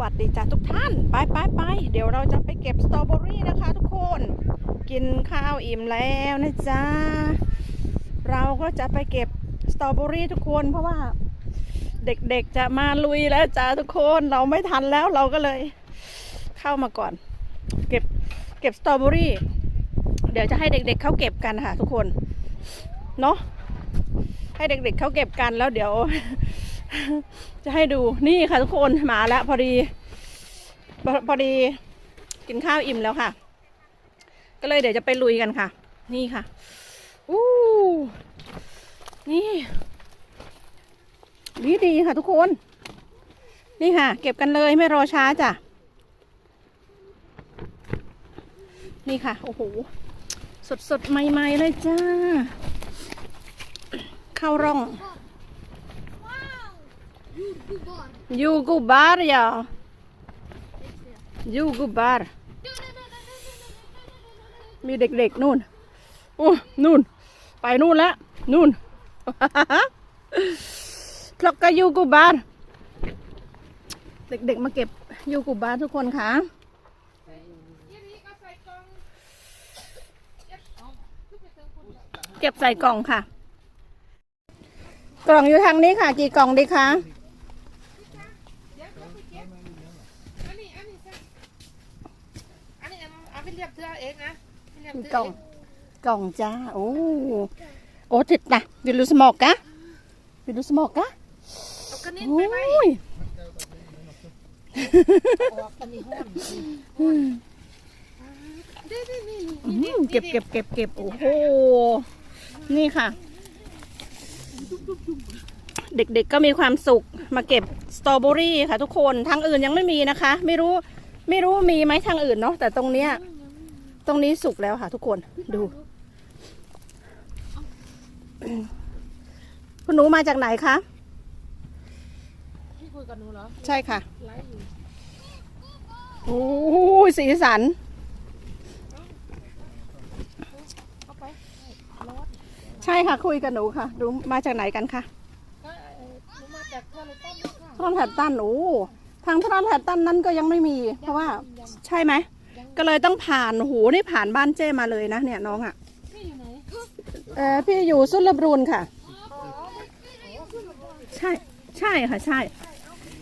วัสดีจ้าทุกท่าน ไปไปไปเดี๋ยวเราจะไปเก็บสตรอเบอรี่นะคะทุกคน กินข้าวอิ่มแล้วนะจ๊ะ เราก็จะไปเก็บสตรอเบอรี่ทุกคนเพราะว่า เด็กๆจะมาลุยแล้วจ้าทุกคนเราไม่ทันแล้วเราก็เลย เข้ามาก่อน เก็บเก็บสตรอเบอรี่เดี๋ยวจะให้เด็ก ๆเขาเก็บกันค่ะ ทุกคน เนาะให้เด็ก ๆเขาเก็บกันแล้วเดี๋ยว จะให้ดูนี่ค่ะทุกคนมาแล้วพอดีพอพอดีกินข้าวอิ่มแล้วค่ะ ก็เลยเดี๋ยวจะไปลุยกันค่ะ นี่ค่ะอู้นี่ดีดีค่ะทุกคน นี่ค่ะ เก็บกันเลยไม่รอช้าจ้ะนี่ค่ะ โอ้โห สดสดใหม่ๆเลยจ้า เข้าร่อง ยูกูบาร์ยายูกูบาร์มีเด็กๆนู่นโอ้นู่น ไปนู่นแล้วนู่นคลอกกยูกูบาร์เด็กๆมาเก็บยูกูบาร์ทุกคนค่ะเก็บใส่กล่องค่ะ กล่องอยู่ทางนี้ค่ะ กี่กล่องดีคะ อันนี้อันนี้จ้ะอันนี้เอาเอาไป เรียบเธอเองนะไปเรียบเธกล่อองเอง กล่องจ้า โอ้ โอ้ติดนะวิลูสมอกกะวิลูสมอกกะเอากระนิดโอ้ไปไหมยออกกันนี่ห้อนอืมนี่นี่นี่อืมเก็บเก็บเก็บเก็บโอ้โห นี่ค่ะ เด็กๆก็มีความสุขมาเก็บสตรอเบอรี่ค่ะทุกคน ทางอื่นยังไม่มีนะคะ ไม่รู้ ไม่รู้มีไหมทางอื่นเนาะ แต่ตรงเนี้ย ตรงนี้สุกแล้วค่ะทุกคนดู คุณหนูมาจากไหนคะพี่คุยกับหนูเหรอใช่ค่ะไลฟ์อยู่โอ้ยสีสันเอาไปร้อนใช่ค่ะ คุยกับหนูค่ะหนูมาจากไหนกันคะก็เอ่อหนูมาจากทั่วโลกต้นค่ะทรอนแพตตันโอ้ทางทรอนแพตตันนั้นก็ยังไม่มี เพราะว่า ใช่ไหม ก็เลยต้องผ่านโอ้โหนี่ผ่านบ้านเจ้มาเลยนะเนี่ยน้องอะพี่อยู่ไหนเออพี่อยู่สุลบรูนค่ะ ใช่ใช่ค่ะ ใช่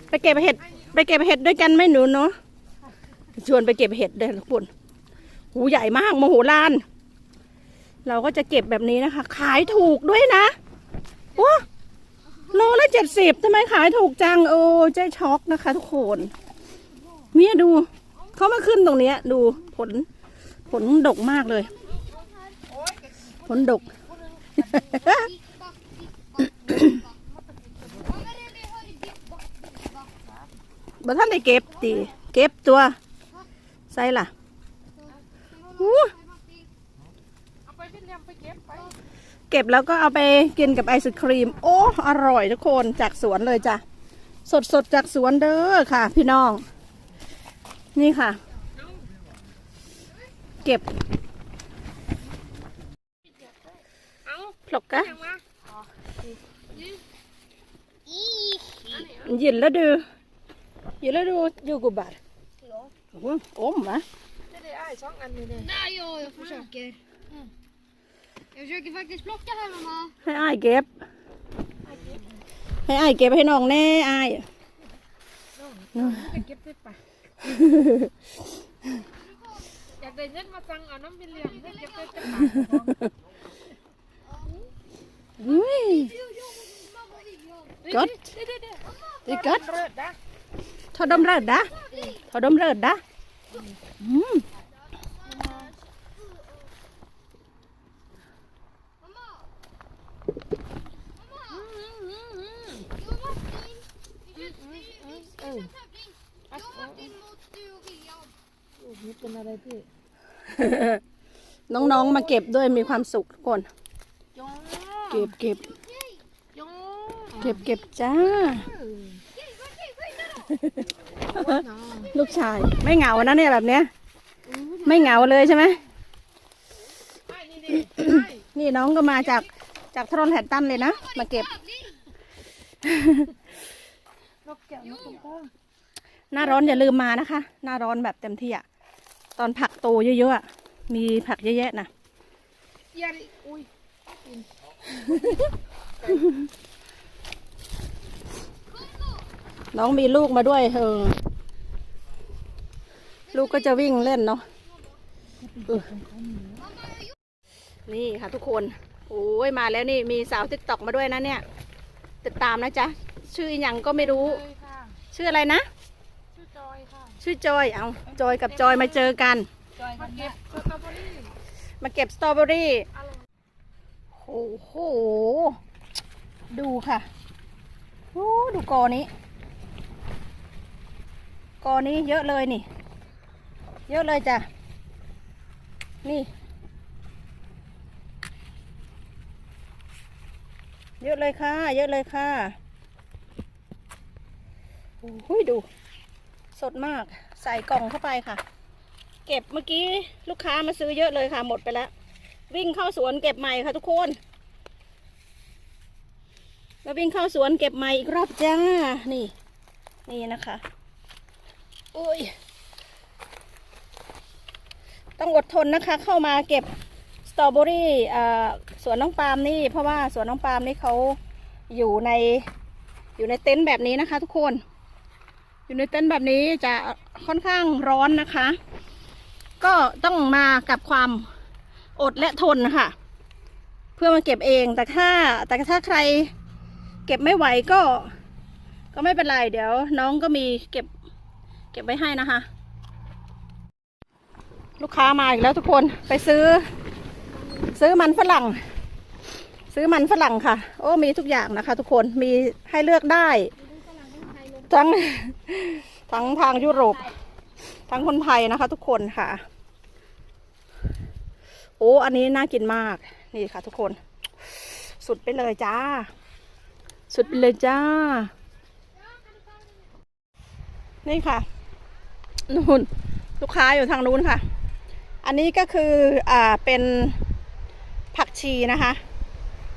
ไปเก็บเห็ด ไปเก็บเห็ดด้วยกันไหมหนูเนาะชวนไปเก็บเห็ดเด้อทุกคนหูใหญ่มากโมโหลาน เราก็จะเก็บแบบนี้นะคะ ขายถูกด้วยนะว้าโลละเจ็ดสิบทำไมขายถูกจังโอ้เจ๊ช็อกนะคะ ทุกคนเนี่ยดู เขามาขึ้นตรงเนี้ย ดูผล ผลดกมากเลย ผลดก บ่ท่านได้เก็บตีเก็บตัวใส่ล่ะอู้เก็บแล้วก็เอาไปกินกับไอศครีม โอ้ อร่อยทุกคนจากสวนเลยจ้ะ สดสดๆจากสวนเด้อค่ะ พี่น้อง นี่ค่ะ เก็บเอาพลกกะอย่างมายินแล้วดูยินแล้วดูอยู่กูบาดโอ้โหอมมะจะได้อ้ายสองอันนี่เลย Nej, ja, jag försöker. Jag försöker faktiskt plocka här mamma. ให้อ้ายเก็บให้อ้าย เก็บให้น้องแน่อ้าะเก็บไปปะอยากได้เงินมาสั่งเอาน้ำเป็นเหลี่ยมได้เก็บไปจะปาอุ้ย Gott. เด้เด้เด้ Det är gott. เลิศนะ Ta dem röda. Ta dem röda. Mm. Jo, Martin. Vi ska spela tävling. Jag och Martin mot du och William. ลูกนี่เป็นอะไรพี่ น้องๆมาเก็บด้วยมีความสุขทุกคนจ้าเก็บเก็บจ้าเก็บเก็บจ้าจ้า ลูกชายไม่เหงานะเนี่ยแบบเนี้ย ไม่เหงาเลยใช่ไหมไอ้นี่ดิไอ้นี่น้องก็มาจากจากทรอนแฮตตันเลยนะ มาเก็บนกแก้วนกกระตั้ง หน้าร้อนอย่าลืมมานะคะ หน้าร้อนแบบเต็มที่อะตอนผักโตเยอะๆอะมีผักเยอะแยะนะเกียร์อุ้ยน้องมีลูกมาด้วยเออลูกก็จะวิ่งเล่นเนาะเออนี่ค่ะทุกคนโอ้ยมาแล้วนี่มีสาวติ๊กตอกมาด้วยนะเนี่ย ติดตามนะจ๊ะ ชื่ออหยังก็ไม่รู้เลยค่ะชื่ออะไรนะชื่ อยค่ะชื่อจอย เอาจอยกับจอยมาเจอกันมาเก็บสตรอเบอรี่มาเก็บสตรอเบอรี่โอ้โห ดูค่ะโอ้ดูกอนี้ กอนี้เยอะเลยนี่ เยอะเลยจ้ะ นี่ เยอะเลยค่ะ เยอะเลยค่ะโอ้ยดู สดมากใส่กล่องเข้าไปค่ะ เก็บเมื่อกี้ลูกค้ามาซื้อเยอะเลยค่ะ หมดไปแล้ว วิ่งเข้าสวนเก็บใหม่ค่ะทุกคนมาวิ่งเข้าสวนเก็บใหม่อีกรอบจ้านี่ นี่นะคะโอ้ยต้องอดทนนะคะ เข้ามาเก็บสตรอเบอรี่สวนน้องปาล์มนี่ เพราะว่าสวนน้องปาล์มนี่เขาอยู่ในอยู่ในเต็นท์แบบนี้นะคะ ทุกคน อยู่ในเต็นท์แบบนี้จะค่อนข้างร้อนนะคะ ก็ต้องมากับความอดและทนนะคะเพื่อมาเก็บเองแต่ถ้าแต่ถ้าใครเก็บไม่ไหวก็ ก็ไม่เป็นไรเดี๋ยว น้องก็มีเก็บ เก็บไว้ให้นะคะ ลูกค้ามาอีกแล้วทุกคนไปซื้อ ซื้อมันฝรั่ง ซื้อมันฝรั่งค่ะ โอ้มีทุกอย่างนะคะ ทุกคนมีให้เลือกได้ ทั้งทั้งทางยุโรป ทั้งคนไทยนะคะ ทุกคนค่ะ โอ้อันนี้น่ากินมาก นี่ค่ะ ทุกคน สุดไปเลยจ้า สุดไปเลยจ้า นี่ค่ะนู่นลูกค้าอยู่ทางนู้นค่ะ อันนี้ก็คืออ่าเป็นผักชีนะคะ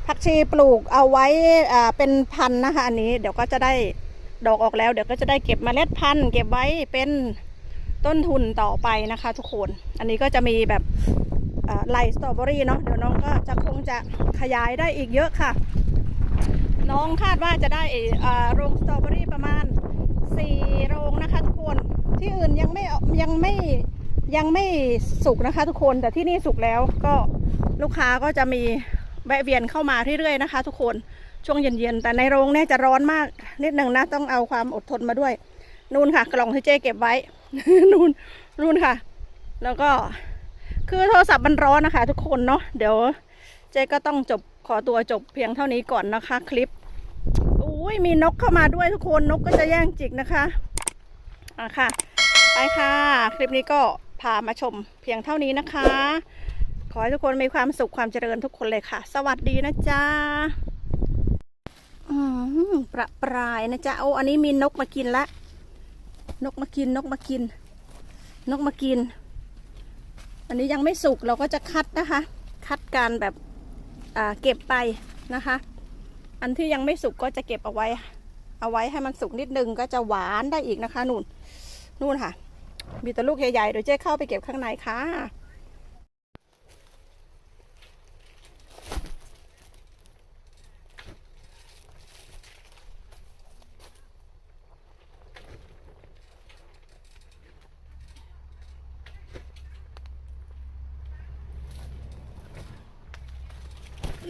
ผักชีปลูกเอาไว้อ่าเป็นพันนะคะ อันนี้เดี๋ยวก็จะได้ ดอกออกแล้วเดี๋ยวก็จะได้เก็บเมล็ดพันธุ์เก็บไว้เป็นต้นทุนต่อไปนะคะ ทุกคน อันนี้ก็จะมีแบบอ่าไลสตรอเบอรี่เนาะเดี๋ยวน้องก็จะคงจะขยายได้อีกเยอะค่ะ น้องคาดว่าจะได้โรงสตรอเบอรี่ประมาณ4โรงนะคะ ทุกคนที่อื่นยังไม่ยังไม่ยังไม่สุกนะคะ ทุกคนแต่ที่นี่สุกแล้วก็ลูกค้าก็จะมีแวะเวียนเข้ามาเรื่อยๆนะคะ ทุกคน ช่วงเย็นๆ แต่ในโรงเนี่ยจะร้อนมาก นิดหนึ่งนะต้องเอาความอดทนมาด้วย นู่นค่ะ กล่องที่เจ๊เก็บไว้ นู่นนู่นค่ะ แล้วก็คือโทรศัพท์มันร้อนนะคะ ทุกคนเนาะเดี๋ยวเจ๊ก็ต้องจบขอตัวจบเพียงเท่านี้ก่อนนะคะ คลิปอุ้ยมีนกเข้ามาด้วยทุกคนนกก็จะแย่งจิกนะคะอะค่ะไปค่ะ คลิปนี้ก็พามาชมเพียงเท่านี้นะคะ ขอให้ทุกคนมีความสุขความเจริญทุกคนเลยค่ะ สวัสดีนะจ๊ะ ประปรายนะจ๊ะโอ้อันนี้มีนกมากินละ นกมากินนกมากิน นกมากิน อันนี้ยังไม่สุกเราก็จะคัดนะคะ คัดการแบบเก็บไปนะคะ อันที่ยังไม่สุกก็จะเก็บเอาไว้ เอาไว้ให้มันสุกนิดนึงก็จะหวานได้อีกนะคะ นู่นนู่นค่ะ มีแต่ลูกใหญ่ๆเดี๋ยวเจ๊เข้าไปเก็บข้างในค่ะ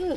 อือ